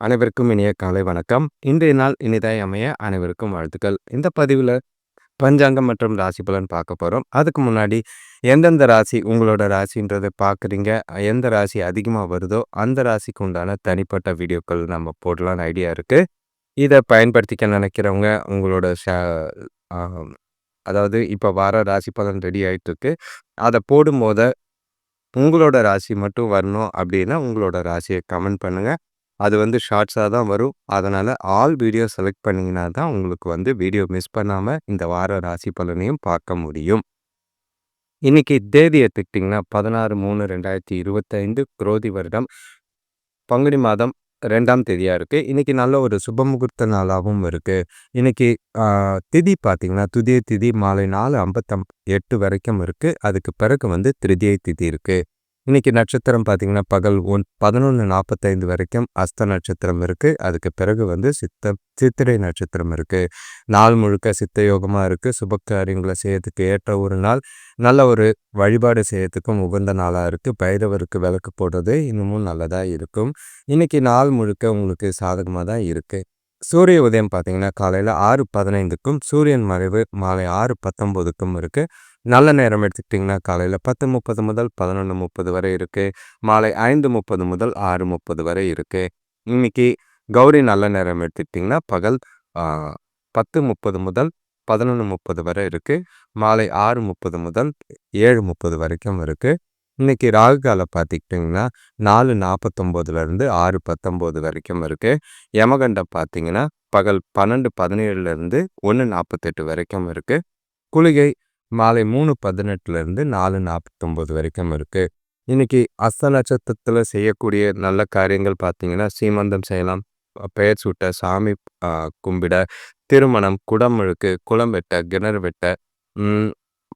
அனைவருக்கும் இனிய காலை வணக்கம். இன்றைய நாள் இனிதாய் அமைய அனைவருக்கும் வாழ்த்துக்கள். இந்த பதிவில் பஞ்சாங்கம் மற்றும் ராசி பலன் பார்க்க போகிறோம் அதுக்கு முன்னாடி எந்தெந்த ராசி உங்களோட ராசின்றதை பார்க்குறீங்க? எந்த ராசி அதிகமாக வருதோ அந்த ராசிக்கு உண்டான தனிப்பட்ட வீடியோக்கள் நம்ம போடலான்னு ஐடியா இருக்குது இதை பயன்படுத்திக்க நினைக்கிறவங்க உங்களோட அதாவது இப்போ வர ராசி பலன் ரெடி ஆகிட்டுருக்கு அதை போடும்போது உங்களோட ராசி மட்டும் வரணும் அப்படின்னா உங்களோட ராசியை கமெண்ட் பண்ணுங்கள் அது வந்து ஷார்ட்ஸாக தான் வரும். அதனால் ஆல் வீடியோ செலக்ட் பண்ணிங்கன்னா தான் உங்களுக்கு வந்து வீடியோ மிஸ் பண்ணாமல் இந்த வார ராசி பலனையும் பார்க்க முடியும். இன்றைக்கி தேதி எடுத்துக்கிட்டிங்கன்னா பதினாறு மூணு ரெண்டாயிரத்தி இருபத்தைந்து குரோதி வருடம். பங்குனி மாதம் ரெண்டாம் தேதியாக இருக்குது இன்றைக்கி நல்ல ஒரு சுபமுகூர்த்த நாளாகவும் இருக்குது இன்றைக்கி திதி பார்த்திங்கன்னா துதிய திதி மாலை நாலு ஐம்பத்தம் எட்டு வரைக்கும் இருக்குது அதுக்கு பிறகு வந்து திருதியை திதி இருக்குது இன்றைக்கி நட்சத்திரம் பார்த்தீங்கன்னா பகல் ஒன் பதினொன்று நாற்பத்தைந்து வரைக்கும் அஸ்த நட்சத்திரம் இருக்குது அதுக்கு பிறகு வந்து சித்த சித்திரை நட்சத்திரம் இருக்குது நாள் முழுக்க சித்த யோகமாக இருக்குது சுபக்காரியங்களை செய்யறதுக்கு ஏற்ற ஒரு நாள். நல்ல ஒரு வழிபாடு செய்யறதுக்கும் உகந்த நாளாக இருக்குது பைரவருக்கு விளக்கு போடுறது இன்னமும் நல்லதாக இருக்கும். இன்றைக்கி நாள் முழுக்க உங்களுக்கு சாதகமாக தான் இருக்குது சூரிய உதயம் பார்த்தீங்கன்னா காலையில் ஆறு பதினைந்துக்கும் சூரியன் மறைவு மாலை ஆறு பத்தொம்போதுக்கும் இருக்குது நல்ல நேரம் எடுத்துக்கிட்டிங்கன்னா காலையில் பத்து முப்பது முதல் பதினொன்று முப்பது வரை இருக்குது மாலை ஐந்து முப்பது முதல் ஆறு முப்பது வரை இருக்குது இன்னைக்கு கௌரி நல்ல நேரம் எடுத்துக்கிட்டிங்கன்னா பகல் பத்து முப்பது முதல் பதினொன்று முப்பது வரை இருக்குது மாலை ஆறு முப்பது முதல் ஏழு முப்பது வரைக்கும் இருக்குது இன்றைக்கி ராகு காலம் பார்த்துக்கிட்டிங்கன்னா நாலு நாற்பத்தொம்போதுலேருந்து ஆறு பத்தொம்போது வரைக்கும் இருக்குது யமகண்டம் பார்த்திங்கன்னா பகல் பன்னெண்டு பதினேழுலேருந்து ஒன்று நாற்பத்தெட்டு வரைக்கும் இருக்குது குளிகை மாலை மூணு பதினெட்டுலேருந்து நாலு நாற்பத்தொம்போது வரைக்கும் இருக்குது இன்றைக்கி அஸ்த நட்சத்திரத்தில் செய்யக்கூடிய நல்ல காரியங்கள் பார்த்திங்கன்னா சீமந்தம் செய்யலாம் பெயர் சூட்ட சாமி கும்பிட திருமணம் குடமுழுக்கு குளம் வெட்ட கிணறு வெட்ட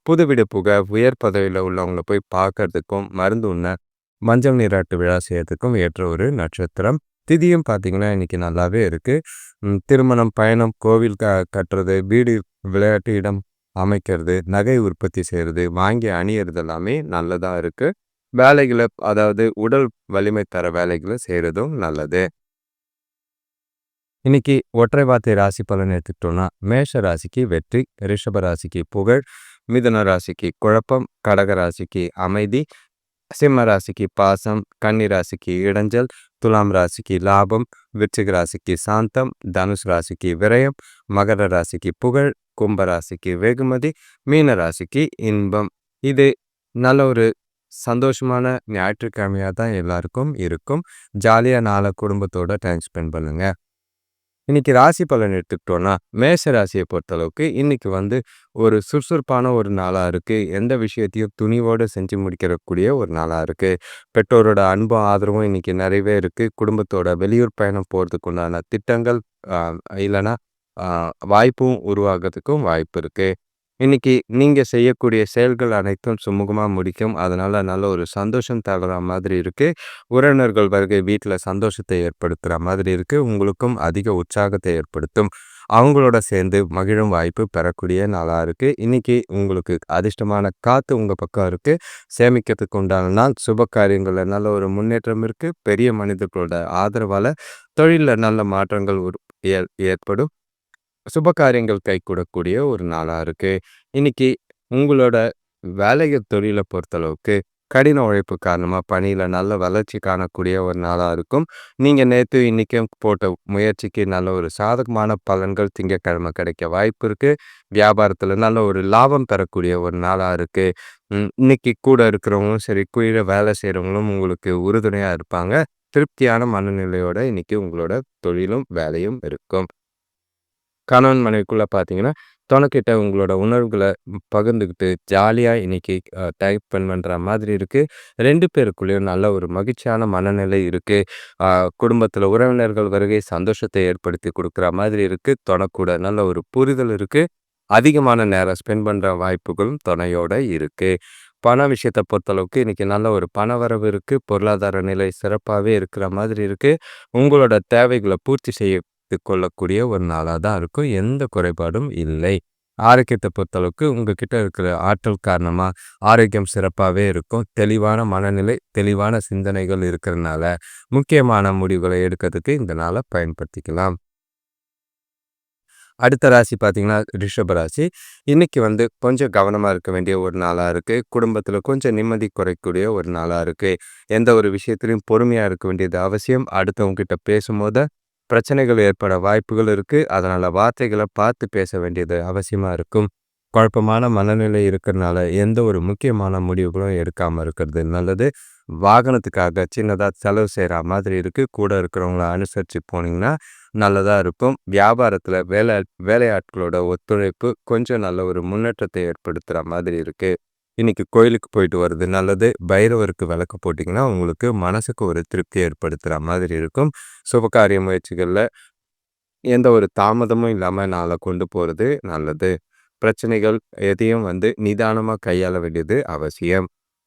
புது வீடு புக உயர் பதவியில் உள்ளவங்களை போய் பார்க்கறதுக்கும் மருந்து உண்ண மஞ்சள் நீராட்டு விழா செய்யறதுக்கும் ஏற்ற ஒரு நட்சத்திரம். திதியும் பார்த்திங்கன்னா இன்னைக்கு நல்லாவே இருக்குது திருமணம் பயணம் கோவில் க கட்டுறது வீடு விளையாட்டு இடம் அமைக்கிறது நகை உற்பத்தி செய்கிறது வாங்கி அணியறது எல்லாமே நல்லதாக இருக்குது வேலைகளை அதாவது உடல் வலிமை தர வேலைகளை செய்கிறதும் நல்லது. இன்னைக்கு ஒற்றை வார்த்தை ராசி பலன் எடுத்துக்கிட்டோம்னா மேஷ ராசிக்கு வெற்றி ரிஷப ராசிக்கு புகழ் மிதுன ராசிக்கு குழப்பம் கடக ராசிக்கு அமைதி சிம்ம ராசிக்கு பாசம் கன்னி ராசிக்கு இடைஞ்சல் துலாம் ராசிக்கு லாபம் விருச்சிக ராசிக்கு சாந்தம் தனுஷ் ராசிக்கு விரயம் மகர ராசிக்கு புகழ் கும்பராசிக்கு வெகுமதி மீன ராசிக்கு இன்பம். இது நல்ல ஒரு சந்தோஷமான ஞாயிற்றுக்கிழமையாக தான் எல்லாருக்கும் இருக்கும். ஜாலியாக நாளை குடும்பத்தோட டைம் ஸ்பெண்ட் பண்ணுங்க. இன்னைக்கு ராசி பலன் எடுத்துக்கிட்டோன்னா மேஷ ராசியை பொறுத்தளவுக்கு இன்னைக்கு வந்து ஒரு சுறுசுறுப்பான ஒரு நாளாக இருக்குது எந்த விஷயத்தையும் துணிவோடு செஞ்சு முடிக்கிறக்கூடிய ஒரு நாளாக இருக்குது பெற்றோரோட அன்பும் ஆதரவும் இன்னைக்கு நிறையவே இருக்குது குடும்பத்தோட வெளியூர் பயணம் போகிறதுக்குண்டான திட்டங்கள் இல்லைன்னா வாய்ப்பும் உருவாகிறதுக்கும் வாய்ப்பு இருக்குது இன்னைக்கு நீங்கள் செய்யக்கூடிய செயல்கள் அனைத்தும் சுமூகமாக முடிக்கும். அதனால் நல்ல ஒரு சந்தோஷம் தகுற மாதிரி இருக்குது உறவினர்கள் வருகை வீட்டில் சந்தோஷத்தை ஏற்படுத்துகிற மாதிரி இருக்குது உங்களுக்கும் அதிக உற்சாகத்தை ஏற்படுத்தும். அவங்களோட சேர்ந்து மகிழும் வாய்ப்பு பெறக்கூடிய நாளாக இருக்குது இன்றைக்கி உங்களுக்கு அதிர்ஷ்டமான காற்று உங்கள் பக்கம் இருக்குது சேமிக்கிறதுக்கு உண்டான நாள் சுப காரியங்களில் நல்ல ஒரு முன்னேற்றம் இருக்குது பெரிய மனிதர்களோட ஆதரவால் தொழிலில் நல்ல மாற்றங்கள் ஏற்படும். சுப காரியங்கள் கைகூடக்கூடிய ஒரு நாளாக இருக்குது இன்னைக்கு உங்களோட வேலைகள் தொழிலை பொறுத்தளவுக்கு கடின உழைப்பு காரணமாக பணியில் நல்ல வளர்ச்சி காணக்கூடிய ஒரு நாளாக இருக்கும். நீங்கள் நேற்று இன்றைக்கும் போட்ட முயற்சிக்கு நல்ல ஒரு சாதகமான பலன்கள் திங்கக்கிழமை கிடைக்க வாய்ப்பு இருக்குது வியாபாரத்தில் நல்ல ஒரு லாபம் பெறக்கூடிய ஒரு நாளாக இருக்குது இன்னைக்கு கூட இருக்கிறவங்களும் சரி கீழே வேலை செய்கிறவங்களும் உங்களுக்கு உறுதுணையாக இருப்பாங்க. திருப்தியான மனநிலையோட இன்னைக்கு உங்களோட தொழிலும் வேலையும் இருக்கும். கணவன் மனைவிக்குள்ளே பார்த்தீங்கன்னா துணக்கிட்ட உங்களோட உணர்வுகளை பகிர்ந்துக்கிட்டு ஜாலியாக இன்னைக்கு டைப் பண்ணுற மாதிரி இருக்குது ரெண்டு பேருக்குள்ளேயும் நல்ல ஒரு மகிழ்ச்சியான மனநிலை இருக்குது குடும்பத்தில் உறவினர்கள் வருகை சந்தோஷத்தை ஏற்படுத்தி கொடுக்குற மாதிரி இருக்குது துணைக்கூட நல்ல ஒரு புரிதல் இருக்குது அதிகமான நேரம் ஸ்பெண்ட் பண்ணுற வாய்ப்புகளும் துணையோட இருக்குது பண விஷயத்தை பொறுத்தளவுக்கு இன்றைக்கி நல்ல ஒரு பண வரவு இருக்குது பொருளாதார நிலை சிறப்பாகவே இருக்கிற மாதிரி இருக்குது உங்களோட தேவைகளை பூர்த்தி செய்ய கொள்ளக்கூடிய ஒரு நாளாக தான் இருக்கும். எந்த குறைபாடும் இல்லை. ஆரோக்கியத்தை பொறுத்தளவுக்கு உங்ககிட்ட இருக்கிற ஆற்றல் காரணமாக ஆரோக்கியம் சிறப்பாகவே இருக்கும். தெளிவான மனநிலை தெளிவான சிந்தனைகள் இருக்கிறதுனால முக்கியமான முடிவுகளை எடுக்கிறதுக்கு இந்த நாளை பயன்படுத்திக்கலாம். அடுத்த ராசி பார்த்தீங்கன்னா ரிஷப ராசி. இன்னைக்கு வந்து கொஞ்சம் கவனமாக இருக்க வேண்டிய ஒரு நாளாக இருக்குது குடும்பத்தில் கொஞ்சம் நிம்மதி குறைக்கூடிய ஒரு நாளாக இருக்குது எந்த ஒரு விஷயத்துலையும் பொறுமையாக இருக்க வேண்டியது அவசியம். அடுத்தவங்ககிட்ட பேசும்போது பிரச்சனைகள் ஏற்பட வாய்ப்புகள் இருக்குது அதனால் வார்த்தைகளை பார்த்து பேச வேண்டியது அவசியமாக இருக்கும். குழப்பமான மனநிலை இருக்கிறனால எந்த ஒரு முக்கியமான முடிவுகளும் எடுக்காமல் இருக்கிறது நல்லது. வாகனத்துக்காக சின்னதாக செலவு செய்கிற மாதிரி இருக்குது கூட இருக்கிறவங்கள அனுசரித்து போனீங்கன்னா நல்லதாக இருக்கும். வியாபாரத்தில் வேலை வேலையாட்களோட ஒத்துழைப்பு கொஞ்சம் நல்ல ஒரு முன்னேற்றத்தை ஏற்படுத்துகிற மாதிரி இருக்குது இன்றைக்கி கோயிலுக்கு போயிட்டு வர்றது நல்லது. பைரவருக்கு விளக்கு போட்டிங்கன்னா உங்களுக்கு மனசுக்கு ஒரு திருப்தி ஏற்படுத்துகிற மாதிரி இருக்கும். சுபகாரிய முயற்சிகளில் எந்த ஒரு தாமதமும் இல்லாமல் நாளை கொண்டு போகிறது நல்லது. பிரச்சனைகள் எதையும் வந்து நிதானமாக கையாள வேண்டியது அவசியம்.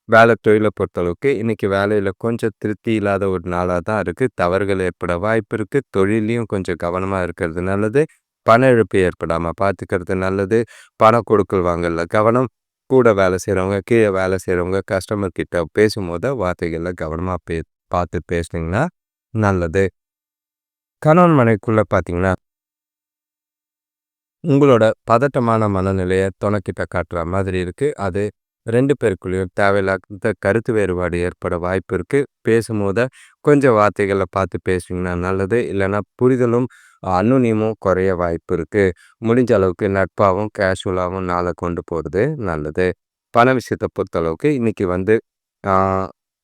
வேலை தொழிலை பொறுத்தளவுக்கு இன்றைக்கி வேலையில் கொஞ்சம் திருப்தி இல்லாத ஒரு நாளாக தான் இருக்குது தவறுகள் ஏற்பட வாய்ப்பு இருக்குது தொழிலையும் கொஞ்சம் கவனமாக இருக்கிறது நல்லது. பண இழப்பு ஏற்படாமல் பார்த்துக்கிறது நல்லது. பண கொடுக்கல் வாங்கல கவனம். கூட வேலை செய்கிறவங்க கீழே வேலை செய்கிறவங்க கஸ்டமர் கிட்ட பேசும்போது வார்த்தைகளை கவனமாக பே பார்த்து பேசுனீங்கன்னா நல்லது. கணவன் மனைக்குள்ளே பார்த்தீங்கன்னா உங்களோட பதட்டமான மனநிலையை துணைக்கிட்ட காட்டுற மாதிரி இருக்குது அது ரெண்டு பேருக்குள்ளேயும் தேவையில்லாத கருத்து வேறுபாடு ஏற்பட வாய்ப்பு இருக்குது பேசும்போது கொஞ்சம் வார்த்தைகளை பார்த்து பேசுவீங்கன்னா நல்லது. இல்லைன்னா புரிதலும் அனுனியமும் குறைய வாய்ப்பு இருக்குது முடிஞ்ச அளவுக்கு நட்பாகவும் கேஷுவலாகவும் நாளை கொண்டு போகிறது நல்லது. பண விஷயத்தை பொறுத்தளவுக்கு இன்றைக்கி வந்து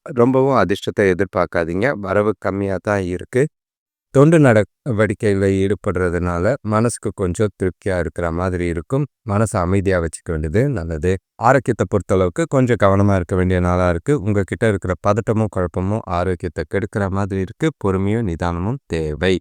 ரொம்பவும் அதிர்ஷ்டத்தை எதிர்பார்க்காதீங்க. வரவு கம்மியாக தான் இருக்குது தொண்டு நடவடிக்கையில் ஈடுபடுறதுனால மனசுக்கு கொஞ்சம் திருப்தியாக இருக்கிற மாதிரி இருக்கும். மனசை அமைதியாக வச்சுக்க வேண்டியது நல்லது. ஆரோக்கியத்தை பொறுத்தளவுக்கு கொஞ்சம் கவனமாக இருக்க வேண்டிய நாளாக இருக்குது உங்ககிட்ட இருக்கிற பதட்டமும் குழப்பமும் ஆரோக்கியத்தை கெடுக்கிற மாதிரி இருக்குது பொறுமையும் நிதானமும் தேவை.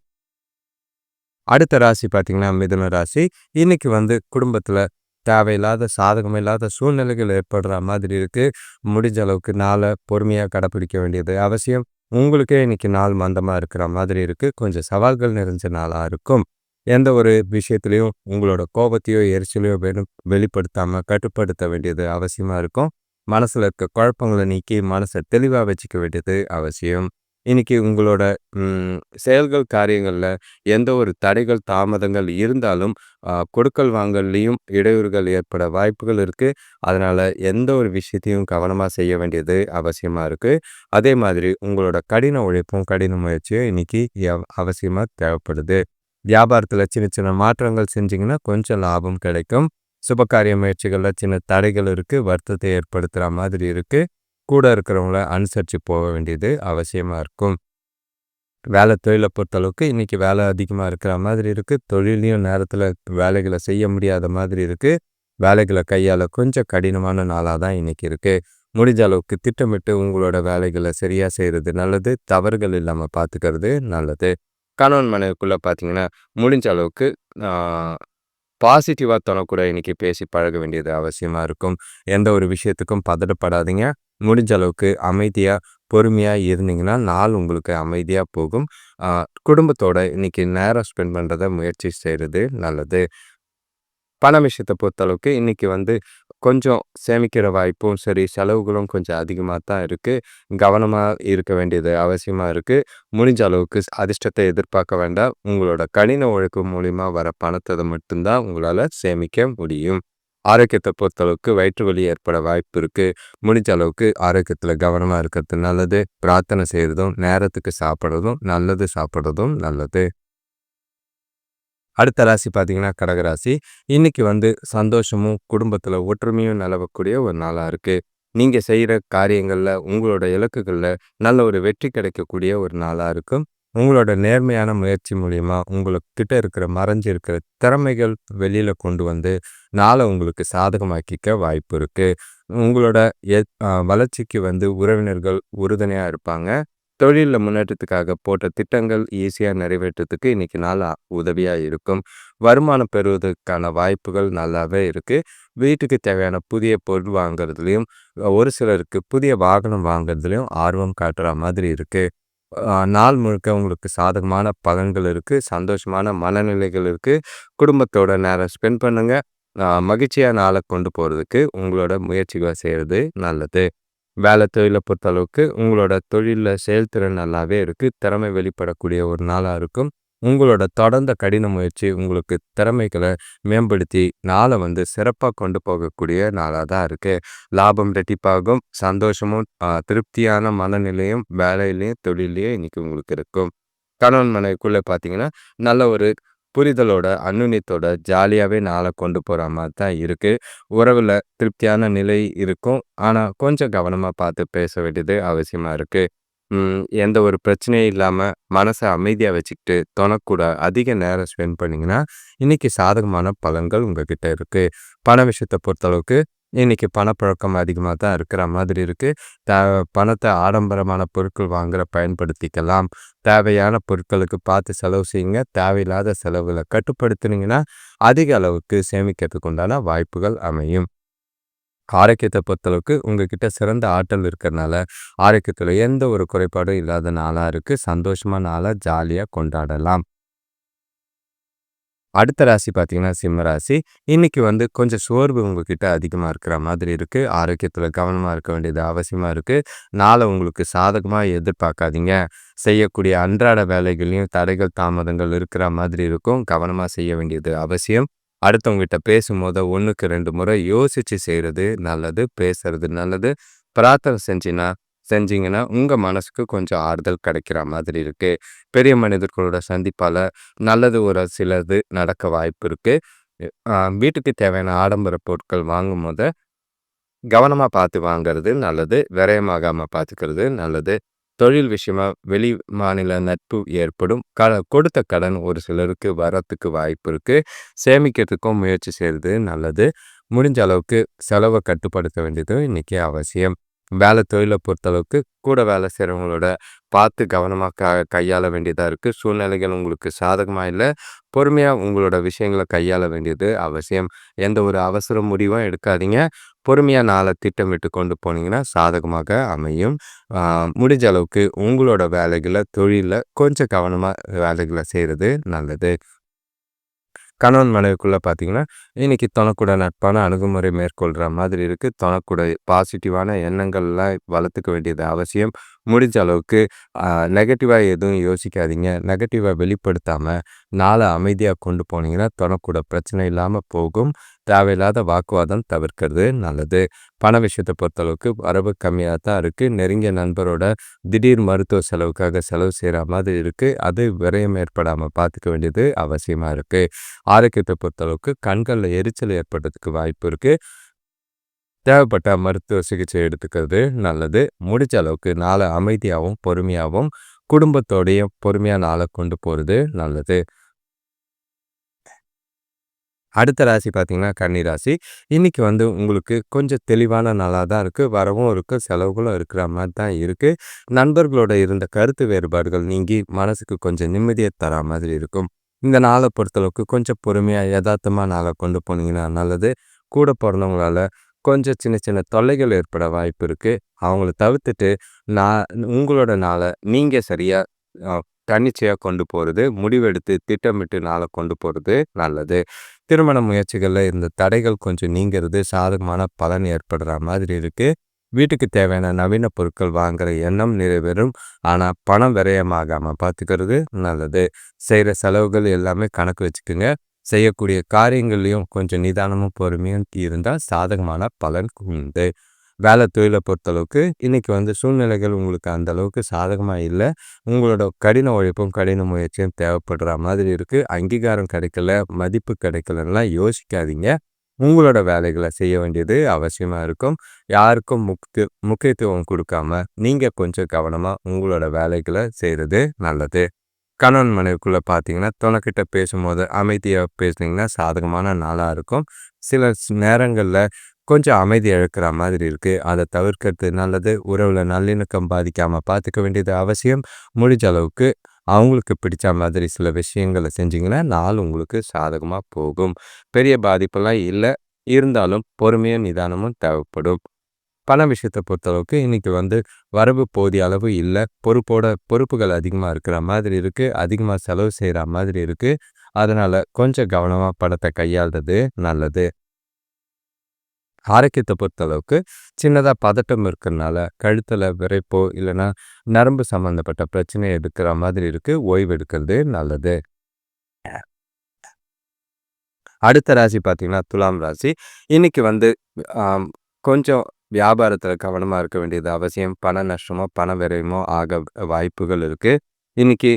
அடுத்த ராசி பார்த்திங்கன்னா மிதுன ராசி. இன்றைக்கி வந்து குடும்பத்தில் தேவையில்லாத சாதகமில்லாத சூழ்நிலைகள் ஏற்படுற மாதிரி இருக்குது முடிஞ்ச அளவுக்கு நாளை பொறுமையாக கடைப்பிடிக்க வேண்டியது அவசியம். உங்களுக்கே இன்றைக்கி நாள் மந்தமாக இருக்கிற மாதிரி இருக்குது கொஞ்சம் சவால்கள் நிறைஞ்ச நாளாக இருக்கும். எந்த ஒரு விஷயத்துலையும் உங்களோட கோபத்தையோ எரிச்சலையோ வெறும் வெளிப்படுத்தாமல் கட்டுப்படுத்த வேண்டியது அவசியமாக இருக்கும். மனசில் இருக்க குழப்பங்களை நீக்கி மனசை தெளிவாக வச்சுக்க வேண்டியது அவசியம். இன்னைக்கு உங்களோட செயல்கள் காரியங்களில் எந்த ஒரு தடைகள் தாமதங்கள் இருந்தாலும் கொடுக்கல் வாங்கல்லையும் இடையூறுகள் ஏற்பட வாய்ப்புகள் இருக்குது அதனால் எந்த ஒரு விஷயத்தையும் கவனமாக செய்ய வேண்டியது அவசியமாக இருக்குது அதே மாதிரி உங்களோட கடின உழைப்பும் கடின முயற்சியும் இன்னைக்கு அவசியமாக தேவைப்படுது. வியாபாரத்தில் சின்ன சின்ன மாற்றங்கள் செஞ்சிங்கன்னா கொஞ்சம் லாபம் கிடைக்கும். சுபகாரிய முயற்சிகளில் சின்ன தடைகள் இருக்குது வருத்தத்தை ஏற்படுத்துகிற மாதிரி இருக்குது கூட இருக்கிறவங்கள அனுசரித்து போக வேண்டியது அவசியமாக இருக்கும். வேலை தொழிலை பொறுத்தளவுக்கு இன்றைக்கி வேலை அதிகமாக இருக்கிற மாதிரி இருக்குது தொழிலையும் நேரத்தில் வேலைகளை செய்ய முடியாத மாதிரி இருக்குது வேலைகளை கையால் கொஞ்சம் கடினமான நாளாக தான் இன்றைக்கி இருக்குது முடிஞ்ச அளவுக்கு திட்டமிட்டு உங்களோட வேலைகளை சரியாக செய்கிறது நல்லது. தவறுகள் இல்லாமல் பார்த்துக்கிறது நல்லது. கணவன் மனைவிக்குள்ளே பார்த்தீங்கன்னா முடிஞ்ச அளவுக்கு பாசிட்டிவாக தனக்கூட இன்றைக்கி பேசி பழக வேண்டியது அவசியமாக இருக்கும். எந்த ஒரு விஷயத்துக்கும் பதட்டப்படாதீங்க. முடிஞ்ச அளவுக்கு அமைதியாக பொறுமையாக இருந்தீங்கன்னா நாள் உங்களுக்கு அமைதியாக போகும். குடும்பத்தோட இன்னைக்கு நேரம் ஸ்பெண்ட் பண்ணுறத முயற்சி செய்கிறது நல்லது. பண விஷயத்தை பொறுத்தளவுக்கு இன்றைக்கி வந்து கொஞ்சம் சேமிக்கிற வாய்ப்பும் சரி செலவுகளும் கொஞ்சம் அதிகமாக தான் இருக்குது கவனமாக இருக்க வேண்டியது அவசியமாக இருக்குது முடிஞ்ச அளவுக்கு அதிர்ஷ்டத்தை எதிர்பார்க்க வேண்டாம். உங்களோட கடின உழைப்பு மூலிமா வர பணத்தை மட்டும்தான் உங்களால் சேமிக்க முடியும். ஆரோக்கியத்தை பொறுத்தளவுக்கு வயிற்று வலி ஏற்பட வாய்ப்பு இருக்குது முடிஞ்ச அளவுக்கு ஆரோக்கியத்தில் கவனமாக இருக்கிறது நல்லது. பிரார்த்தனை செய்கிறதும் நேரத்துக்கு சாப்பிட்றதும் நல்லது சாப்பிட்றதும் நல்லது. அடுத்த ராசி பார்த்தீங்கன்னா கடகராசி இன்னைக்கு வந்து சந்தோஷமும் குடும்பத்தில் ஒற்றுமையும் நிலவக்கூடிய ஒரு நாளாக இருக்குது நீங்கள் செய்கிற காரியங்களில் உங்களோட இலக்குகளில் நல்ல ஒரு வெற்றி கிடைக்கக்கூடிய ஒரு நாளாக இருக்கும். உங்களோட நேர்மையான முயற்சி மூலிமா உங்களுக்கிட்ட இருக்கிற மறைஞ்சு இருக்கிற திறமைகள் வெளியில் கொண்டு வந்து நாளை உங்களுக்கு சாதகமாக்கிக்க வாய்ப்பு இருக்குது உங்களோட எ வளர்ச்சிக்கு வந்து உறவினர்கள் உறுதுணையாக இருப்பாங்க. தொழிலில் முன்னேற்றத்துக்காக போட்ட திட்டங்கள் ஈஸியாக நிறைவேற்றத்துக்கு இன்றைக்கி நாள் உதவியாக இருக்கும். வருமானம் பெறுவதற்கான வாய்ப்புகள் நல்லாவே இருக்குது வீட்டுக்கு தேவையான புதிய பொருள் வாங்குறதுலையும் ஒரு சிலருக்கு புதிய வாகனம் வாங்குறதுலையும் ஆர்வம் காட்டுற மாதிரி இருக்குது நாள் முழுக்க உங்களுக்கு சாதகமான பலன்கள் இருக்குது சந்தோஷமான மனநிலைகள் இருக்குது குடும்பத்தோட நேரம் ஸ்பெண்ட் பண்ணுங்கள் மகிழ்ச்சியான நாளை கொண்டு போகிறதுக்கு உங்களோட முயற்சிகளை செய்கிறது நல்லது. வேலை தொழிலை பொறுத்தளவுக்கு உங்களோட தொழிலில் செயல்திறன் நல்லாவே இருக்குது திறமை வெளிப்படக்கூடிய ஒரு நாளாக இருக்கும். உங்களோட தொடர்ந்த கடின முயற்சி உங்களுக்கு திறமைகளை மேம்படுத்தி நாளை வந்து சிறப்பாக கொண்டு போகக்கூடிய நாளாக தான் இருக்குது லாபம் ரெட்டிப்பாகும் சந்தோஷமும் திருப்தியான மனநிலையும் வேலையிலையும் தொழிலையும் இன்னைக்கு உங்களுக்கு இருக்கும். கணவன் மனைவிக்குள்ளே பார்த்தீங்கன்னா நல்ல ஒரு புரிதலோட அன்னுனியத்தோட ஜாலியாகவே நாளை கொண்டு போகிற மாதிரி தான் இருக்குது உறவில் திருப்தியான நிலை இருக்கும். ஆனால் கொஞ்சம் கவனமாக பார்த்து பேச வேண்டியது அவசியமாக இருக்குது எந்த ஒரு பிரச்சனையும் இல்லாமல் மனசை அமைதியாக வச்சுக்கிட்டு தொணக்கூட அதிக நேரம் ஸ்பெண்ட் பண்ணிங்கன்னா இன்றைக்கி சாதகமான பலன்கள் உங்ககிட்ட இருக்குது பண விஷயத்தை பொறுத்தளவுக்கு இன்றைக்கி பணப்பழக்கம் அதிகமாக தான் இருக்கிற மாதிரி இருக்குது தே பணத்தை ஆடம்பரமான பொருட்கள் வாங்குற பயன்படுத்திக்கலாம். தேவையான பொருட்களுக்கு பார்த்து செலவு செய்யுங்க. தேவையில்லாத செலவுகளை கட்டுப்படுத்துனீங்கன்னா அதிக அளவுக்கு சேமிக்கிறதுக்கு உண்டான வாய்ப்புகள் அமையும். ஆரோக்கியத்தை பொறுத்தளவுக்கு உங்ககிட்ட சிறந்த ஆற்றல் இருக்கிறனால ஆரோக்கியத்தில் எந்த ஒரு குறைபாடும் இல்லாத நாளாக இருக்குது சந்தோஷமான நாளாக ஜாலியாக கொண்டாடலாம். அடுத்த ராசி பார்த்தீங்கன்னா சிம்ம ராசி. இன்னைக்கு வந்து கொஞ்சம் சோர்வு உங்ககிட்ட அதிகமாக இருக்கிற மாதிரி இருக்குது ஆரோக்கியத்தில் கவனமாக இருக்க வேண்டியது அவசியமாக இருக்குது நாளை உங்களுக்கு சாதகமாக எதிர்பார்க்காதீங்க. செய்யக்கூடிய அன்றாட வேலைகளையும் தடைகள் தாமதங்கள் இருக்கிற மாதிரி இருக்கும். கவனமாக செய்ய வேண்டியது அவசியம். அடுத்தவங்ககிட்ட பேசும்போது ஒன்றுக்கு ரெண்டு முறை யோசித்து செய்கிறது நல்லது பேசுறது நல்லது. பிரார்த்தனை செஞ்சினா செஞ்சீங்கன்னா உங்கள் மனசுக்கு கொஞ்சம் ஆறுதல் கிடைக்கிற மாதிரி இருக்குது பெரிய மனிதர்களோட சந்திப்பால் நல்லது ஒரு சிலது நடக்க வாய்ப்பு இருக்குது வீட்டுக்கு தேவையான ஆடம்பர பொருட்கள் வாங்கும் போது கவனமாக பார்த்து வாங்கிறது நல்லது விரயமாகாமல் பார்த்துக்கிறது நல்லது. தொழில் விஷயமா வெளி மாநில நட்பு ஏற்படும். க கொடுத்த கடன் ஒரு சிலருக்கு வரத்துக்கு வாய்ப்பு இருக்குது சேமிக்கிறதுக்கும் முயற்சி செய்கிறது நல்லது. முடிஞ்ச அளவுக்கு செலவை கட்டுப்படுத்த வேண்டியது இன்றைக்கி அவசியம். வேலை தொழிலை பொறுத்தளவுக்கு கூட வேலை செய்கிறவங்களோட பார்த்து கவனமாக க கையாள வேண்டியதாக இருக்குது சூழ்நிலைகள் உங்களுக்கு சாதகமாக இல்லை. பொறுமையாக உங்களோட விஷயங்களை கையாள வேண்டியது அவசியம். எந்த ஒரு அவசர முடிவும் எடுக்காதீங்க. பொறுமையாக நாளை திட்டமிட்டு கொண்டு போனீங்கன்னா சாதகமாக அமையும். முடிஞ்ச அளவுக்கு உங்களோட வேலைகளை தொழிலில் கொஞ்சம் கவனமாக வேலைகளை செய்கிறது நல்லது. கணவன் மனைவிக்குள்ளே பார்த்தீங்கன்னா இன்றைக்கி தொணக்கூட நட்பான அணுகுமுறை மேற்கொள்கிற மாதிரி இருக்குது தொணக்கூட பாசிட்டிவான எண்ணங்கள்லாம் வளர்த்துக்க வேண்டியது அவசியம். முடிஞ்ச அளவுக்கு நெகட்டிவாக எதுவும் யோசிக்காதீங்க. நெகட்டிவாக வெளிப்படுத்தாமல் நாளை அமைதியாக கொண்டு போனீங்கன்னா தொடக்கூட பிரச்சனை இல்லாமல் போகும். தேவையில்லாத வாக்குவாதம் தவிர்க்கிறது நல்லது. பண விஷயத்தை பொறுத்தளவுக்கு வரவு கம்மியாக தான் இருக்குது நெருங்கிய நண்பரோட திடீர் மருத்துவ செலவுக்காக செலவு செய்கிற மாதிரி இருக்குது அது விரயம் ஏற்படாமல் பார்த்துக்க வேண்டியது அவசியமாக இருக்குது ஆரோக்கியத்தை பொறுத்தளவுக்கு கண்களில் எரிச்சல் ஏற்படுறதுக்கு வாய்ப்பு இருக்குது தேவைப்பட்ட மருத்துவ சிகிச்சை எடுத்துக்கிறது நல்லது. முடிச்ச அளவுக்கு நாளை அமைதியாகவும் பொறுமையாகவும் குடும்பத்தோடையும் பொறுமையாக நாளை கொண்டு போகிறது நல்லது. அடுத்த ராசி பார்த்தீங்கன்னா கன்னி ராசி. இன்றைக்கி வந்து உங்களுக்கு கொஞ்சம் தெளிவான நாளாக தான் இருக்குது வரவும் இருக்குது செலவுகளும் இருக்கிற மாதிரி தான் இருக்குது நண்பர்களோட இருந்த கருத்து வேறுபாடுகள் நீங்கி மனசுக்கு கொஞ்சம் நிம்மதியை தர மாதிரி இருக்கும். இந்த நாளை பொறுத்தளவுக்கு கொஞ்சம் பொறுமையாக யதார்த்தமாக நாளை கொண்டு போனீங்கன்னா நல்லது. கூட பிறந்தவங்களால கொஞ்சம் சின்ன சின்ன தொல்லைகள் ஏற்பட வாய்ப்பு இருக்குது அவங்கள தவிர்த்துட்டு நான் உங்களோட நாளை நீங்கள் சரியாக தன்னிச்சையாக கொண்டு போகிறது முடிவெடுத்து திட்டமிட்டு நாளை கொண்டு போகிறது நல்லது. திருமண முயற்சிகளில் இருந்த தடைகள் கொஞ்சம் நீங்கிறது சாதகமான பலன் ஏற்படுற மாதிரி இருக்குது வீட்டுக்கு தேவையான நவீன பொருட்கள் வாங்குற எண்ணம் நிறைவேறும். ஆனால் பணம் விரயமாகாமல் பார்த்துக்கிறது நல்லது. செய்கிற செலவுகள் எல்லாமே கணக்கு வச்சுக்கோங்க. செய்யக்கூடிய காரியங்கள்லையும் கொஞ்சம் நிதானமும் பொறுமையும் இருந்தால் சாதகமான பலன் உண்டு. வேலை தொழிலை பொறுத்தளவுக்கு இன்றைக்கி வந்து சூழ்நிலைகள் உங்களுக்கு அந்த அளவுக்கு சாதகமாக இல்லை. உங்களோட கடின உழைப்பும் கடின முயற்சியும் தேவைப்படுற மாதிரி இருக்குது அங்கீகாரம் கிடைக்கல மதிப்பு கிடைக்கலன்னா யோசிக்காதீங்க. உங்களோட வேலைகளை செய்ய வேண்டியது அவசியமாக இருக்கும். யாருக்கும் முக்கிய முக்கியத்துவம் கொடுக்காம நீங்கள் கொஞ்சம் கவனமாக உங்களோட வேலைகளை செய்கிறது நல்லது. கணவன் மனைவிக்குள்ளே பார்த்தீங்கன்னா துணைக்கிட்ட பேசும்போது அமைதியாக பேசுனீங்கன்னா சாதகமான நாளாக இருக்கும். சில நேரங்களில் கொஞ்சம் அமைதி இழக்கிற மாதிரி இருக்குது அதை தவிர்க்கிறது நல்லது. உறவில் நல்லிணக்கம் பாதிக்காமல் பார்த்துக்க வேண்டியது அவசியம். முடிஞ்ச அளவுக்கு அவங்களுக்கு பிடிச்ச மாதிரி சில விஷயங்களை செஞ்சிங்கன்னா நாள் உங்களுக்கு சாதகமாக போகும். பெரிய பாதிப்பெல்லாம் இல்லை. இருந்தாலும் பொறுமையும் நிதானமும் தேவைப்படும். பண விஷயத்தை பொறுத்தளவுக்கு இன்றைக்கி வந்து வரவு போதிய அளவு இல்லை. பொறுப்போட பொறுப்புகள் அதிகமாக இருக்கிற மாதிரி இருக்குது அதிகமாக செலவு செய்கிற மாதிரி இருக்குது அதனால் கொஞ்சம் கவனமாக பணத்தை கையாளுறது நல்லது. ஆரோக்கியத்தை பொறுத்தளவுக்கு சின்னதாக பதட்டம் இருக்கிறனால கழுத்தில் விரைப்போ இல்லைன்னா நரம்பு சம்மந்தப்பட்ட பிரச்சனை எடுக்கிற மாதிரி இருக்குது ஓய்வு எடுக்கிறது நல்லது. அடுத்த ராசி பார்த்தீங்கன்னா துலாம் ராசி. இன்றைக்கி வந்து கொஞ்சம் வியாபாரத்தில் கவனமாக இருக்க வேண்டியது அவசியம். பண நஷ்டமோ பண விரயமோ ஆக வாய்ப்புகள் இருக்குது இன்றைக்கி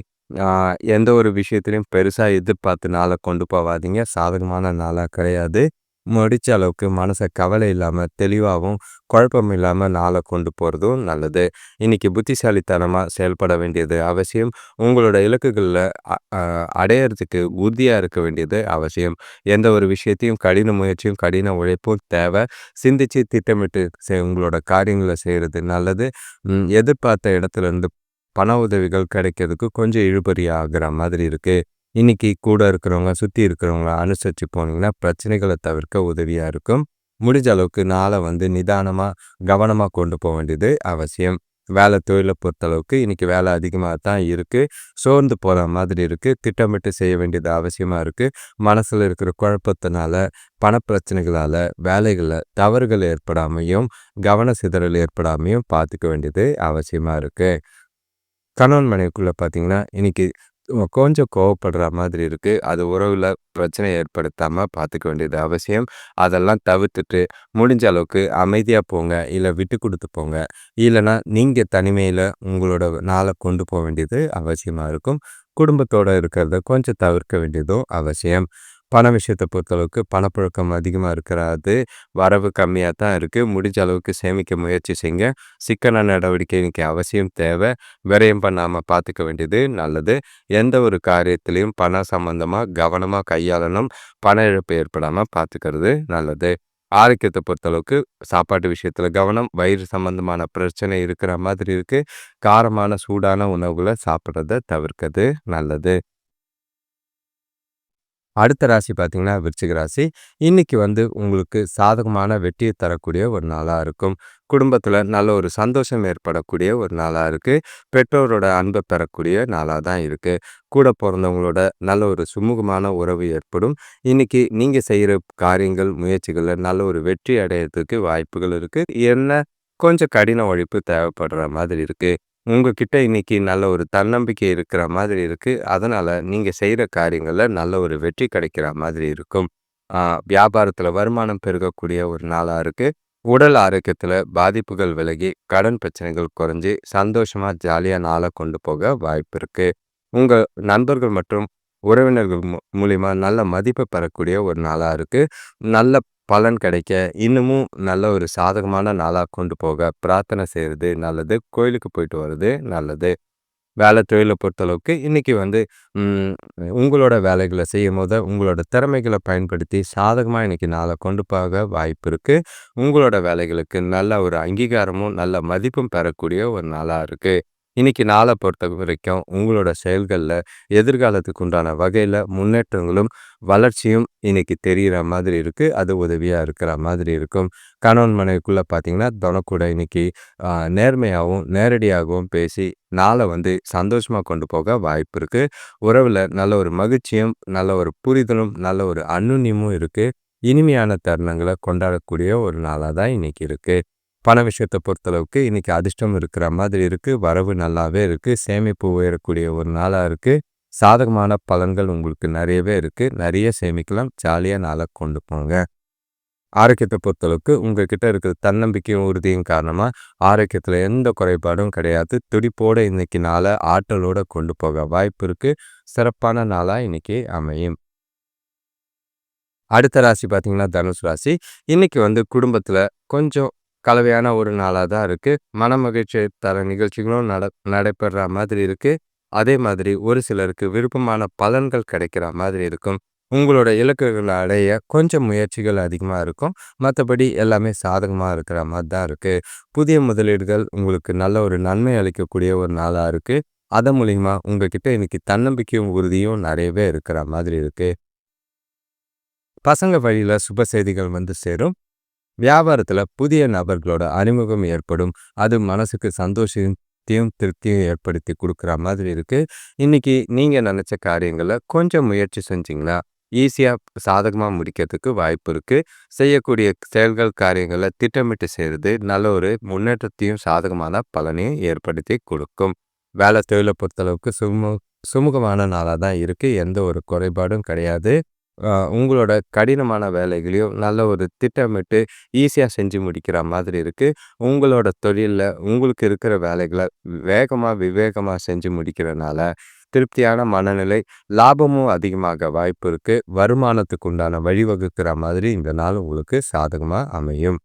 எந்த ஒரு விஷயத்துலையும் பெருசாக எதிர்பார்த்து நாளை கொண்டு போகாதீங்க. சாதகமான நாளாக கிடையாது. முடிச்ச அளவுக்கு மனசை கவலை இல்லாமல் தெளிவாகவும் குழப்பம் இல்லாமல் நாளை கொண்டு போகிறதும் நல்லது. இன்றைக்கி புத்திசாலித்தனமாக செயல்பட வேண்டியது அவசியம். உங்களோட இலக்குகளில் அடையிறதுக்கு உறுதியாக இருக்க வேண்டியது அவசியம். எந்த ஒரு விஷயத்தையும் கடின முயற்சியும் கடின உழைப்பும் தேவை. சிந்தித்து திட்டமிட்டு உங்களோட காரியங்களை செய்கிறது நல்லது. எதிர்பார்த்த இடத்துல இருந்து பண உதவிகள் கிடைக்கிறதுக்கு கொஞ்சம் இழுபறி ஆகிற மாதிரி இருக்குது இன்னைக்கு கூட இருக்கிறவங்க சுற்றி இருக்கிறவங்க அனுசரித்து போனீங்கன்னா பிரச்சனைகளை தவிர்க்க உதவியாக இருக்கும். முடிஞ்ச அளவுக்கு நாளை வந்து நிதானமாக கவனமாக கொண்டு போக வேண்டியது அவசியம். வேலை தொழிலை பொறுத்தளவுக்கு இன்றைக்கி வேலை அதிகமாக தான் இருக்குது சோர்ந்து போகிற மாதிரி இருக்குது திட்டமிட்டு செய்ய வேண்டியது அவசியமாக இருக்குது மனசில் இருக்கிற குழப்பத்தினால பணப்பிரச்சனைகளால் வேலைகளில் தவறுகள் ஏற்படாமையும் கவன சிதறல் ஏற்படாமையும் பார்த்துக்க வேண்டியது அவசியமாக இருக்குது கணவன் மனைவிக்குள்ளே பார்த்தீங்கன்னா இன்றைக்கி கொஞ்சம் கோவப்படுற மாதிரி இருக்குது அது உறவில் பிரச்சனை ஏற்படுத்தாமல் பார்த்துக்க வேண்டியது அவசியம். அதெல்லாம் தவிர்த்துட்டு முடிஞ்ச அளவுக்கு அமைதியாக போங்க. இல்லை விட்டு கொடுத்து போங்க. இல்லைன்னா நீங்கள் தனிமையில் உங்களோட நாளை கொண்டு போக வேண்டியது அவசியமாக இருக்கும். குடும்பத்தோடு இருக்கிறத கொஞ்சம் தவிர்க்க வேண்டியதும் அவசியம். பண விஷயத்தை பொறுத்தளவுக்கு பணப்புழக்கம் அதிகமாக இருக்கிறது வரவு கம்மியாக தான் இருக்குது முடிஞ்ச அளவுக்கு சேமிக்க முயற்சி செய்யுங்க சிக்கன நடவடிக்கை இன்றைக்கி அவசியம் தேவை. விரயம் பண்ணாமல் பார்த்துக்க வேண்டியது நல்லது. எந்த ஒரு காரியத்திலையும் பணம் சம்மந்தமாக கவனமாக கையாளணும். பண இழப்பு ஏற்படாமல் பார்த்துக்கிறது நல்லது. ஆரோக்கியத்தை பொறுத்தளவுக்கு சாப்பாட்டு விஷயத்தில் கவனம். வயிறு சம்மந்தமான பிரச்சனை இருக்கிற மாதிரி இருக்குது காரமான சூடான உணவுகளை சாப்பிட்றத தவிர்க்கிறது நல்லது. அடுத்த ராசி பார்த்தீங்கன்னா விருச்சிக ராசி. இன்னைக்கு வந்து உங்களுக்கு சாதகமான வெற்றியை தரக்கூடிய ஒரு நாளாக இருக்கும். குடும்பத்தில் நல்ல ஒரு சந்தோஷம் ஏற்படக்கூடிய ஒரு நாளாக இருக்குது பெற்றோரோட அன்பை பெறக்கூடிய நாளாக தான் இருக்குது கூட பிறந்தவங்களோட நல்ல ஒரு சுமூகமான உறவு ஏற்படும். இன்னைக்கு நீங்கள் செய்கிற காரியங்கள் முயற்சிகளில் நல்ல ஒரு வெற்றி அடையிறதுக்கு வாய்ப்புகள் இருக்குது என்ன கொஞ்சம் கடின உழைப்பு தேவைப்படுற மாதிரி இருக்குது உங்ககிட்ட இன்னைக்கு நல்ல ஒரு தன்னம்பிக்கை இருக்கிற மாதிரி இருக்கு. அதனால நீங்க செய்கிற காரியங்கள்ல நல்ல ஒரு வெற்றி கிடைக்கிற மாதிரி இருக்கும். வியாபாரத்துல வருமானம் பெருகக்கூடிய ஒரு நாளா இருக்கு. உடல் ஆரோக்கியத்துல பாதிப்புகள் விலகி, கடன் பிரச்சனைகள் குறைஞ்சு, சந்தோஷமா ஜாலியா நாளை கொண்டு போக வாய்ப்பு இருக்குது உங்க நண்பர்கள் மற்றும் உறவினர்கள் மூலியமா நல்ல மதிப்பை பெறக்கூடிய ஒரு நாளா இருக்கு. நல்ல பலன் கிடைக்க இன்னமும் நல்ல ஒரு சாதகமான நாளாக கொண்டு போக பிரார்த்தனை செய்கிறது நல்லது கோயிலுக்கு போயிட்டு வர்றது நல்லது. வேலை தொழிலை பொறுத்தளவுக்கு இன்றைக்கி வந்து உங்களோட வேலைகளை செய்யும் போது உங்களோட திறமைகளை பயன்படுத்தி சாதகமாக இன்றைக்கி நாளை கொண்டு போக வாய்ப்பு இருக்குது உங்களோட வேலைகளுக்கு நல்ல ஒரு அங்கீகாரமும் நல்ல மதிப்பும் பெறக்கூடிய ஒரு நாளாக இருக்குது இன்னைக்கு நாளை பொறுத்த வரைக்கும் உங்களோட செயல்களில் எதிர்காலத்துக்கு உண்டான வகையில் முன்னேற்றங்களும் வளர்ச்சியும் இன்னைக்கு தெரிகிற மாதிரி இருக்குது அது உதவியாக இருக்கிற மாதிரி இருக்கும். கணவன் மனைவிக்குள்ளே பார்த்தீங்கன்னா தொணக்கூட இன்னைக்கு நேர்மையாகவும் நேரடியாகவும் பேசி நாளை வந்து சந்தோஷமாக கொண்டு போக வாய்ப்பு இருக்குது உறவில் நல்ல ஒரு மகிழ்ச்சியும் நல்ல ஒரு புரிதலும் நல்ல ஒரு அன்னுன்யமும் இருக்குது இனிமையான தருணங்களை கொண்டாடக்கூடிய ஒரு நாளாக தான் இன்னைக்கு இருக்குது பண விஷயத்தை பொறுத்தளவுக்கு இன்றைக்கி அதிர்ஷ்டம் இருக்கிற மாதிரி இருக்குது வரவு நல்லாவே இருக்குது சேமிப்பு உயரக்கூடிய ஒரு நாளாக இருக்குது சாதகமான பலன்கள் உங்களுக்கு நிறையவே இருக்குது நிறைய சேமிக்கலாம். ஜாலியாக நாளாக கொண்டு போங்க. ஆரோக்கியத்தை பொறுத்தளவுக்கு உங்ககிட்ட இருக்கிற தன்னம்பிக்கையும் உறுதியும் காரணமாக ஆரோக்கியத்தில் எந்த குறைபாடும் கிடையாது. துடிப்போடு இன்னைக்கு நாளை ஆற்றலோடு கொண்டு போக வாய்ப்பு இருக்குது சிறப்பான நாளாக இன்னைக்கு அமையும். அடுத்த ராசி பார்த்தீங்கன்னா தனுஷ் ராசி. இன்னைக்கு வந்து குடும்பத்தில் கொஞ்சம் கலவையான ஒரு நாளாக தான் இருக்குது மன மகிழ்ச்சியை தர நிகழ்ச்சிகளும் நட நடைபெற மாதிரி இருக்குது அதே மாதிரி ஒரு சிலருக்கு விருப்பமான பலன்கள் கிடைக்கிற மாதிரி இருக்கும். உங்களோட இலக்குகளை அடைய கொஞ்சம் முயற்சிகள் அதிகமாக இருக்கும். மற்றபடி எல்லாமே சாதகமாக இருக்கிற மாதிரி தான் இருக்குது புதிய முதலீடுகள் உங்களுக்கு நல்ல ஒரு நன்மை அளிக்கக்கூடிய ஒரு நாளாக இருக்குது அதன் மூலிமா உங்ககிட்ட இன்னைக்கு தன்னம்பிக்கையும் உறுதியும் நிறையவே இருக்கிற மாதிரி இருக்குது பசங்க வழியில் சுப செய்திகள் வந்து சேரும். வியாபாரத்தில் புதிய நபர்களோட அறிமுகம் ஏற்படும். அது மனசுக்கு சந்தோஷத்தையும் திருப்தியும் ஏற்படுத்தி கொடுக்குற மாதிரி இருக்குது இன்றைக்கி நீங்கள் நினச்ச காரியங்களை கொஞ்சம் முயற்சி செஞ்சிங்கன்னா ஈஸியாக சாதகமாக முடிக்கிறதுக்கு வாய்ப்பு இருக்குது செய்யக்கூடிய செயல்கள் காரியங்களை திட்டமிட்டு செய்கிறது நல்ல ஒரு முன்னேற்றத்தையும் சாதகமான பலனையும் ஏற்படுத்தி கொடுக்கும். வேலை தொழிலை பொறுத்தளவுக்கு சுமு சுமூகமான நாளாக தான் இருக்குது எந்த ஒரு குறைபாடும் கிடையாது. உங்களோட கடினமான வேலைகளையும் நல்ல ஒரு திட்டமிட்டு ஈஸியாக செஞ்சு முடிக்கிற மாதிரி இருக்குது உங்களோட தொழிலில் உங்களுக்கு இருக்கிற வேலைகளை வேகமாக விவேகமாக செஞ்சு முடிக்கிறனால திருப்தியான மனநிலை லாபமும் அதிகமாக வாய்ப்பு இருக்குது வருமானத்துக்கு உண்டான வழிவகுக்கிற மாதிரி இந்த நாள் உங்களுக்கு சாதகமாக அமையும்.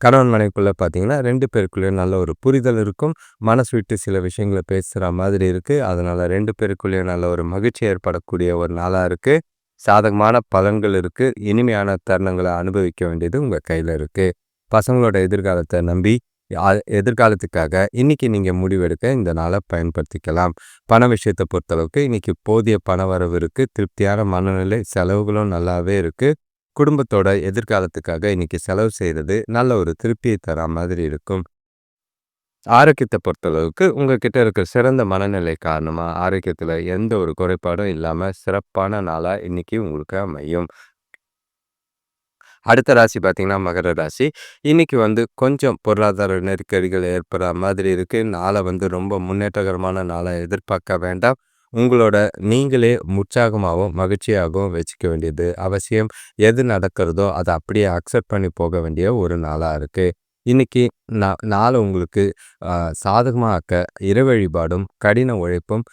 கணவன் மனைக்குள்ளே பார்த்தீங்கன்னா ரெண்டு பேருக்குள்ளேயும் நல்ல ஒரு புரிதல் இருக்கும். மனசு விட்டு சில விஷயங்களை பேசுகிற மாதிரி இருக்குது அதனால் ரெண்டு பேருக்குள்ளேயும் நல்ல ஒரு மகிழ்ச்சி ஏற்படக்கூடிய ஒரு நாளாக இருக்குது சாதகமான பலன்கள் இருக்குது இனிமையான தருணங்களை அனுபவிக்க வேண்டியது உங்கள் கையில் இருக்குது பசங்களோட எதிர்காலத்தை நம்பி எதிர்காலத்துக்காக இன்றைக்கி நீங்கள் முடிவெடுக்க இந்த நாளை பயன்படுத்திக்கலாம். பண விஷயத்தை பொறுத்தளவுக்கு இன்றைக்கி போதிய பண வரவு இருக்குது திருப்தியான மனநிலை செலவுகளும் நல்லாவே இருக்குது குடும்பத்தோட எதிர்காலத்துக்காக இன்னைக்கு செலவு செய்கிறது நல்ல ஒரு திருப்தியை தர மாதிரி இருக்கும். ஆரோக்கியத்தை பொறுத்தளவுக்கு உங்ககிட்ட இருக்கிற சிறந்த மனநிலை காரணமாக ஆரோக்கியத்தில் எந்த ஒரு குறைபாடும் இல்லாமல் சிறப்பான நாளாக இன்னைக்கு உங்களுக்கு அமையும். அடுத்த ராசி பார்த்தீங்கன்னா மகர ராசி. இன்னைக்கு வந்து கொஞ்சம் பொருளாதார நெருக்கடிகள் ஏற்படுற மாதிரி இருக்குது நாளை வந்து ரொம்ப முன்னேற்றகரமான நாளாக எதிர்பார்க்க வேண்டாம். உங்களோட நீங்களே உற்சாகமாகவும் மகிழ்ச்சியாகவும் வச்சுக்க வேண்டியது அவசியம். எது நடக்கிறதோ அதை அப்படியே அக்செப்ட் பண்ணி போக வேண்டிய ஒரு நாளாக இருக்குது இன்னைக்கு நான் நாளை உங்களுக்கு சாதகமாக ஆக்க வழிபாடும் கடின உழைப்பும்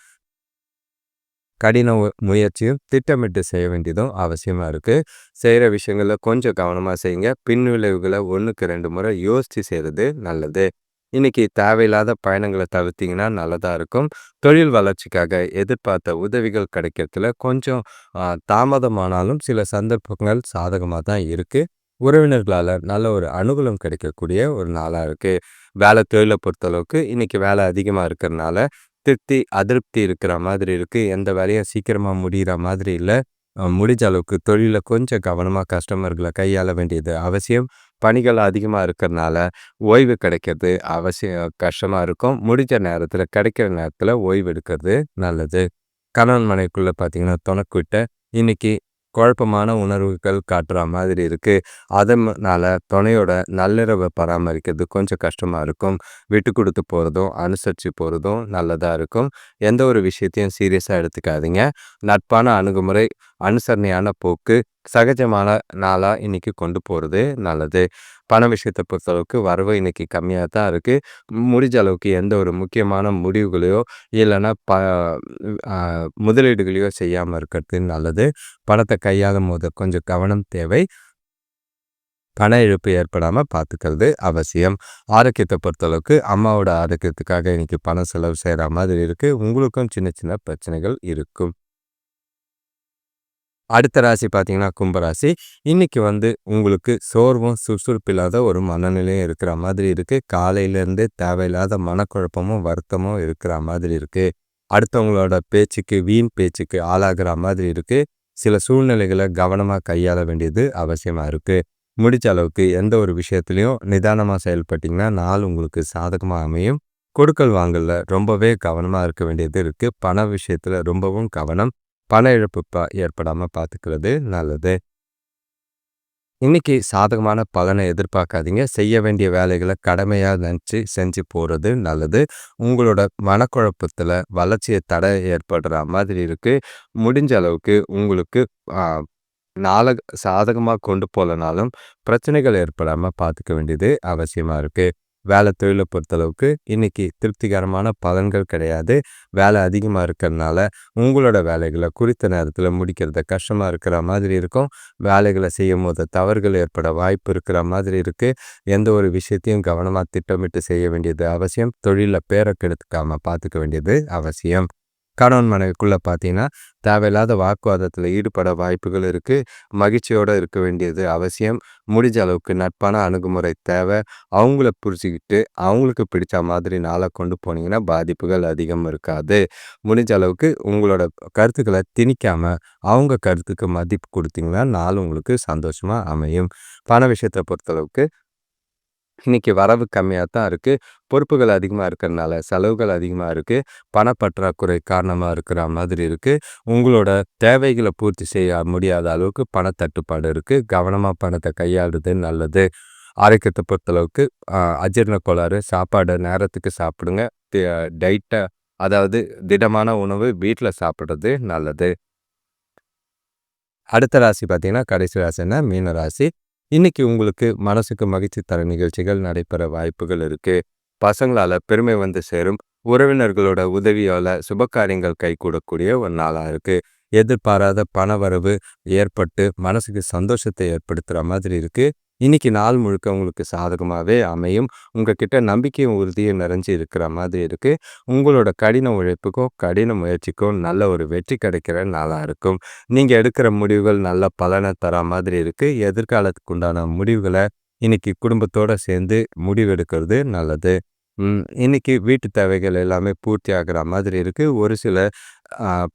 கடின முயற்சியும் திட்டமிட்டு செய்ய வேண்டியதும் அவசியமாக இருக்குது செய்கிற விஷயங்களில் கொஞ்சம் கவனமாக செய்யுங்க. பின் விளைவுகளை ஒன்றுக்கு ரெண்டு முறை யோசித்து செய்கிறது நல்லது. இன்னைக்கு தேவையில்லாத பயணங்களை தவிர்த்திங்கன்னா நல்லதாக இருக்கும். தொழில் வளர்ச்சிக்காக எதிர்பார்த்த உதவிகள் கிடைக்கிறதுல கொஞ்சம் தாமதமானாலும் சில சந்தர்ப்பங்கள் சாதகமாக தான் இருக்குது உறவினர்களால் நல்ல ஒரு அனுகூலம் கிடைக்கக்கூடிய ஒரு நாளாக இருக்குது வேலை தொழிலை பொறுத்தளவுக்கு இன்றைக்கி வேலை அதிகமாக இருக்கிறனால திருப்தி அதிருப்தி இருக்கிற மாதிரி இருக்குது எந்த வேலையும் சீக்கிரமாக முடிகிற மாதிரி இல்லை. முடிஞ்ச அளவுக்கு தொழிலில் கொஞ்சம் கவனமாக கஸ்டமர்களை கையாள வேண்டியது அவசியம். பணிகள் அதிகமாக இருக்கிறனால ஓய்வு கிடைக்கிறது அவசியம் கஷ்டமாக இருக்கும். முடிஞ்ச நேரத்தில் கிடைக்கிற நேரத்தில் ஓய்வு எடுக்கிறது நல்லது. கணவன் மனைக்குள்ளே பார்த்தீங்கன்னா துணக்குவிட்ட இன்னைக்கு குழப்பமான உணர்வுகள் காட்டுற மாதிரி இருக்குது அதனால் துணையோட நள்ளிரவை பராமரிக்கிறது கொஞ்சம் கஷ்டமாக இருக்கும். விட்டு கொடுத்து போகிறதும் அனுசரித்து போகிறதும் நல்லதாக இருக்கும். எந்த ஒரு விஷயத்தையும் சீரியஸாக எடுத்துக்காதீங்க. நட்பான அணுகுமுறை அனுசரணையான போக்கு சகஜமான நாளாக இன்றைக்கி கொண்டு போகிறது நல்லது. பண விஷயத்தை பொறுத்தளவுக்கு வரவு இன்றைக்கி கம்மியாக தான் இருக்குது முடிஞ்ச அளவுக்கு எந்த ஒரு முக்கியமான முடிவுகளையோ இல்லைன்னா ப முதலீடுகளையோ செய்யாமல் இருக்கிறது நல்லது. பணத்தை கையாளும் போது கொஞ்சம் கவனம் தேவை. பண இழப்பு ஏற்படாமல் பார்த்துக்கிறது அவசியம். ஆரோக்கியத்தை பொறுத்தளவுக்கு அம்மாவோட ஆரோக்கியத்துக்காக இன்றைக்கி பணம் செலவு செய்கிற மாதிரி இருக்குது உங்களுக்கும் சின்ன சின்ன பிரச்சனைகள் இருக்கும். அடுத்த ராசி பார்த்தீங்கன்னா கும்பராசி. இன்னைக்கு வந்து உங்களுக்கு சோர்வும் சுறுசுறுப்பு இல்லாத ஒரு மனநிலையும் இருக்கிற மாதிரி இருக்குது காலையிலேருந்து தேவையில்லாத மனக்குழப்பமும் வருத்தமும் இருக்கிற மாதிரி இருக்குது அடுத்தவங்களோட பேச்சுக்கு வீண் பேச்சுக்கு ஆளாகிற மாதிரி இருக்குது சில சூழ்நிலைகளை கவனமாக கையாள வேண்டியது அவசியமாக இருக்குது முடிச்ச அளவுக்கு எந்த ஒரு விஷயத்துலையும் நிதானமாக செயல்பட்டிங்கன்னா நாள் உங்களுக்கு சாதகமாக அமையும். கொடுக்கல் வாங்கல ரொம்பவே கவனமாக இருக்க வேண்டியது இருக்குது பண விஷயத்தில் ரொம்பவும் கவனம். பண இழப்பு ஏற்படாமல் பார்த்துக்கிறது நல்லது. இன்னைக்கு சாதகமான பலனை எதிர்பார்க்காதீங்க. செய்ய வேண்டிய வேலைகளை கடமையாக நினச்சி செஞ்சு போகிறது நல்லது. உங்களோட மனக்குழப்பத்தில் வளர்ச்சியை தடை ஏற்படுற மாதிரி இருக்குது முடிஞ்ச அளவுக்கு உங்களுக்கு நாள சாதகமாக கொண்டு போகலனாலும் பிரச்சனைகள் ஏற்படாமல் பார்த்துக்க வேண்டியது அவசியமாக இருக்குது வேலை தொழிலை பொறுத்தளவுக்கு இன்றைக்கி திருப்திகரமான பலன்கள் கிடையாது. வேலை அதிகமாக இருக்கிறதுனால உங்களோட வேலைகளை குறித்த நேரத்தில் முடிக்கிறத கஷ்டமாக இருக்கிற மாதிரி இருக்கும். வேலைகளை செய்யும் போது தவறுகள் ஏற்பட வாய்ப்பு இருக்கிற மாதிரி இருக்குது எந்த ஒரு விஷயத்தையும் கவனமாக திட்டமிட்டு செய்ய வேண்டியது அவசியம். தொழிலில் பேரை கெடுத்துக்காமல் பார்த்துக்க வேண்டியது அவசியம். கணவன் மனைவிக்குள்ளே பார்த்தீங்கன்னா தேவையில்லாத வாக்குவாதத்தில் ஈடுபட வாய்ப்புகள் இருக்குது மகிழ்ச்சியோடு இருக்க வேண்டியது அவசியம். முடிஞ்ச அளவுக்கு நட்பான அணுகுமுறை தேவை. அவங்கள புரிஞ்சுக்கிட்டு அவங்களுக்கு பிடிச்ச மாதிரி நாளை கொண்டு போனீங்கன்னா பாதிப்புகள் அதிகம் இருக்காது. முடிஞ்ச அளவுக்கு உங்களோட கருத்துக்களை திணிக்காமல் அவங்க கருத்துக்கு மதிப்பு கொடுத்தீங்கன்னா நாள் உங்களுக்கு சந்தோஷமாக அமையும். பண விஷயத்தை பொறுத்தளவுக்கு இன்றைக்கி வரவு கம்மியாக தான் இருக்குது பொறுப்புகள் அதிகமாக இருக்கிறனால செலவுகள் அதிகமாக இருக்குது பணப்பற்றாக்குறை காரணமாக இருக்கிற மாதிரி இருக்குது உங்களோட தேவைகளை பூர்த்தி செய்ய முடியாத அளவுக்கு பணத்தட்டுப்பாடு இருக்குது கவனமாக பணத்தை கையாளுறது நல்லது. ஆரோக்கியத்தை பொறுத்தளவுக்கு அஜீரண கோளாறு சாப்பாடு நேரத்துக்கு சாப்பிடுங்க. டைட்டை அதாவது திடமான உணவு வீட்டில் சாப்பிட்றது நல்லது. அடுத்த ராசி பார்த்தீங்கன்னா கடைசி ராசின்னா மீன ராசி. இன்னைக்கு உங்களுக்கு மனசுக்கு மகிழ்ச்சி தர நிகழ்ச்சிகள் நடைபெற வாய்ப்புகள் இருக்கு. பசங்களால பெருமை வந்து சேரும். உறவினர்களோட உதவியால சுப காரியங்கள் கைகூடக்கூடிய ஒரு நாளா இருக்கு. எதிர்பாராத பணவரவு ஏற்பட்டு மனசுக்கு சந்தோஷத்தை ஏற்படுத்துற மாதிரி இருக்கு. இன்னைக்கு நாள் முழுக்க உங்களுக்கு சாதகமாகவே அமையும். உங்ககிட்ட நம்பிக்கையும் உறுதியும் நிறைஞ்சு இருக்கிற மாதிரி இருக்குது உங்களோட கடின உழைப்புக்கும் கடின முயற்சிக்கும் நல்ல ஒரு வெற்றி கிடைக்கிற நாளாக இருக்கும். நீங்கள் எடுக்கிற முடிவுகள் நல்ல பலனை தர மாதிரி இருக்குது எதிர்காலத்துக்கு உண்டான முடிவுகளை இன்னைக்கு குடும்பத்தோடு சேர்ந்து முடிவெடுக்கிறது நல்லது. இன்னைக்கு வீட்டு தேவைகள் எல்லாமே பூர்த்தி ஆகிற மாதிரி இருக்குது ஒரு சில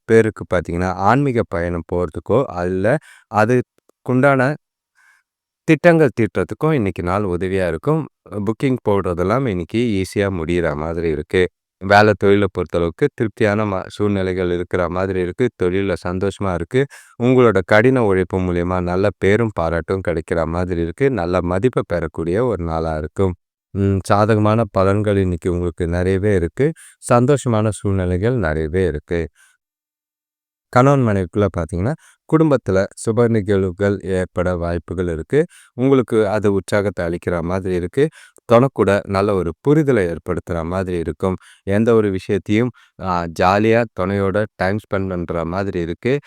பேருக்கு பார்த்தீங்கன்னா ஆன்மீக பயணம் போகிறதுக்கோ அதில் அதுக்குண்டான திட்டங்கள் தீட்டுறதுக்கும் இன்றைக்கி நாள் உதவியாக இருக்கும். புக்கிங் போடுறதெல்லாம் இன்னைக்கு ஈஸியாக முடிகிற மாதிரி இருக்குது வேலை தொழிலை பொறுத்தளவுக்கு திருப்தியான ம சூழ்நிலைகள் இருக்கிற மாதிரி இருக்குது தொழிலில் சந்தோஷமாக இருக்குது உங்களோட கடின உழைப்பு மூலயமா நல்ல பேரும் பாராட்டும் கிடைக்கிற மாதிரி இருக்குது நல்ல மதிப்பை பெறக்கூடிய ஒரு நாளாக இருக்கும். சாதகமான பலன்கள் இன்னைக்கு உங்களுக்கு நிறையவே இருக்குது சந்தோஷமான சூழ்நிலைகள் நிறையவே இருக்குது கணவன் மனைவிக்குள்ளே பார்த்தீங்கன்னா குடும்பத்தில் சுப நிகழ்வுகள் ஏற்பட வாய்ப்புகள் இருக்குது உங்களுக்கு அது உற்சாகத்தை அளிக்கிற மாதிரி இருக்குது தொணக்கூட நல்ல ஒரு புரிதலை ஏற்படுத்துகிற மாதிரி இருக்கும். எந்த ஒரு விஷயத்தையும் ஜாலியாக துணையோட டைம் ஸ்பெண்ட் பண்ணுற மாதிரி இருக்குது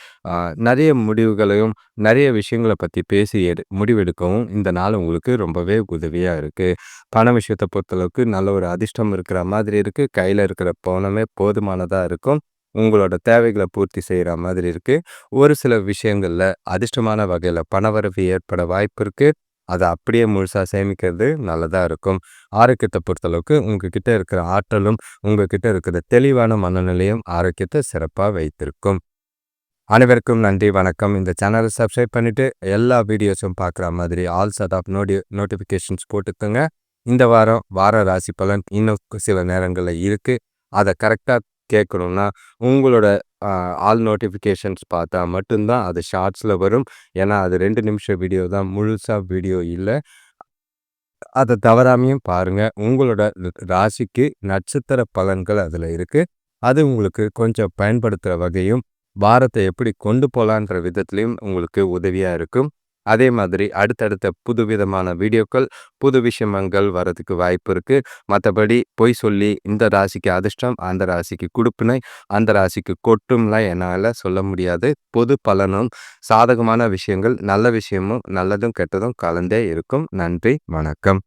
நிறைய முடிவுகளையும் நிறைய விஷயங்களை பற்றி பேசி எடு முடிவெடுக்கவும் இந்த நாள் உங்களுக்கு ரொம்பவே உதவியாக இருக்குது பண விஷயத்தை பொறுத்தளவுக்கு நல்ல ஒரு அதிர்ஷ்டம் இருக்கிற மாதிரி இருக்குது கையில் இருக்கிற பணமே போதுமானதாக இருக்கும். உங்களோட தேவைகளை பூர்த்தி செய்கிற மாதிரி இருக்குது ஒரு சில விஷயங்களில் அதிர்ஷ்டமான வகையில் பணவரவு ஏற்பட வாய்ப்பு இருக்குது அதை அப்படியே முழுசாக சேமிக்கிறது நல்லதாக இருக்கும். ஆரோக்கியத்தை பொறுத்தளவுக்கு உங்ககிட்ட இருக்கிற ஆற்றலும் உங்ககிட்ட இருக்கிற தெளிவான மனநிலையும் ஆரோக்கியத்தை சிறப்பாக வைத்திருக்கும். அனைவருக்கும் நன்றி வணக்கம். இந்த சேனலை சப்ஸ்கிரைப் பண்ணிவிட்டு எல்லா வீடியோஸும் பார்க்குற மாதிரி ஆல் சட் ஆஃப் நோடி நோட்டிஃபிகேஷன்ஸ் போட்டுக்கோங்க. இந்த வாரம் வார ராசி பலன் இன்னும் சில நேரங்களில் இருக்குது அதை கரெக்டாக கேட்கணுன்னா உங்களோட ஆல் நோட்டிஃபிகேஷன்ஸ் பார்த்தா மட்டும்தான் அது ஷார்ட்ஸில் வரும். ஏன்னா அது ரெண்டு நிமிஷம் வீடியோ தான். முழுசாக வீடியோ இல்லை. அதை தவறாமையும் பாருங்கள் உங்களோட ராசிக்கு நட்சத்திர பலன்கள் அதில் இருக்குது அது உங்களுக்கு கொஞ்சம் பயன்படுத்துகிற வகையும் வாரத்தை எப்படி கொண்டு போகலான்ற விதத்துலையும் உங்களுக்கு உதவியாக இருக்கும். அதே மாதிரி அடுத்தடுத்த புதுவிதமான வீடியோக்கள் புது விஷயங்கள் வரதுக்கு வாய்ப்பு இருக்குது மற்றபடி பொய் சொல்லி இந்த ராசிக்கு அதிர்ஷ்டம் அந்த ராசிக்கு கொடுப்பினை அந்த ராசிக்கு கொட்டும்லாம் என்னால் சொல்ல முடியாது. பொது பலனும் சாதகமான விஷயங்கள் நல்ல விஷயமும் நல்லதும் கெட்டதும் கலந்தே இருக்கும். நன்றி வணக்கம்.